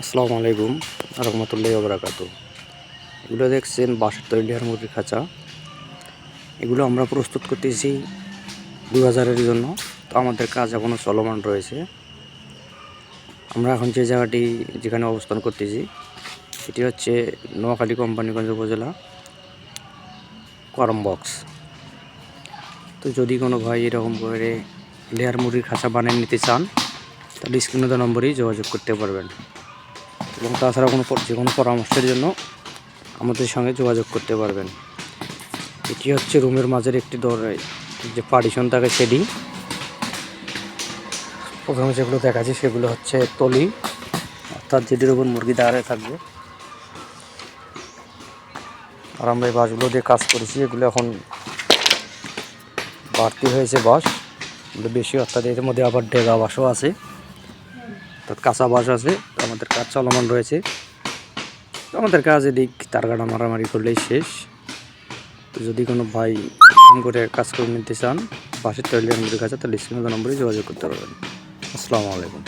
আসসালামু আলাইকুম রহমতুল্লাহ বরাকাত এগুলো দেখছেন বাঁশের তৈরি আর মুরগির খাঁচা। এগুলো আমরা প্রস্তুত করতেছি দু হাজারের জন্য। তো আমাদের কাজ এখনও চলমান রয়েছে। আমরা এখন যে জায়গাটি যেখানে অবস্থান করতেছি, এটি হচ্ছে নোয়াখালী কোম্পানিগঞ্জ উপজেলা করম বক্স। তো যদি কোনো ভাই এরকম করে লেয়ার মুরগির খাঁচা বানিয়ে নিতে চান, তাহলে স্ক্রিনে দেওয়া নম্বরেই যোগাযোগ করতে পারবেন। এবং তাছাড়া কোনো যে কোনো পরামর্শের জন্য আমাদের সঙ্গে যোগাযোগ করতে পারবেন। এটি হচ্ছে রুমের মাঝের একটি দর যে পার্টিশন থাকে সেটি। প্রথমে যেগুলো দেখাচ্ছি সেগুলো হচ্ছে তলি। অর্থাৎ যেটির উপর মুরগি দাঁড়ায় থাকবে। আর আমরা এই বাঁশগুলো দিয়ে কাজ করেছি। এগুলো এখন বাড়তি হয়েছে বাঁশ। বেশি, অর্থাৎ এর মধ্যে আবার ডেগা বাঁশও আছে। অর্থাৎ কাঁচা বাস আছে আমাদের কাজ চলমান রয়েছে। আমাদের কাজ এদিক তার গাড়া মারামারি করলেই শেষ। তো যদি কোনো ভাই করে কাজ করে নিতে চান, বাসের তৈরি কাছে, তাহলে স্ক্রিনে নম্বরে যোগাযোগ করতে পারবেন। আসসালামু আলাইকুম।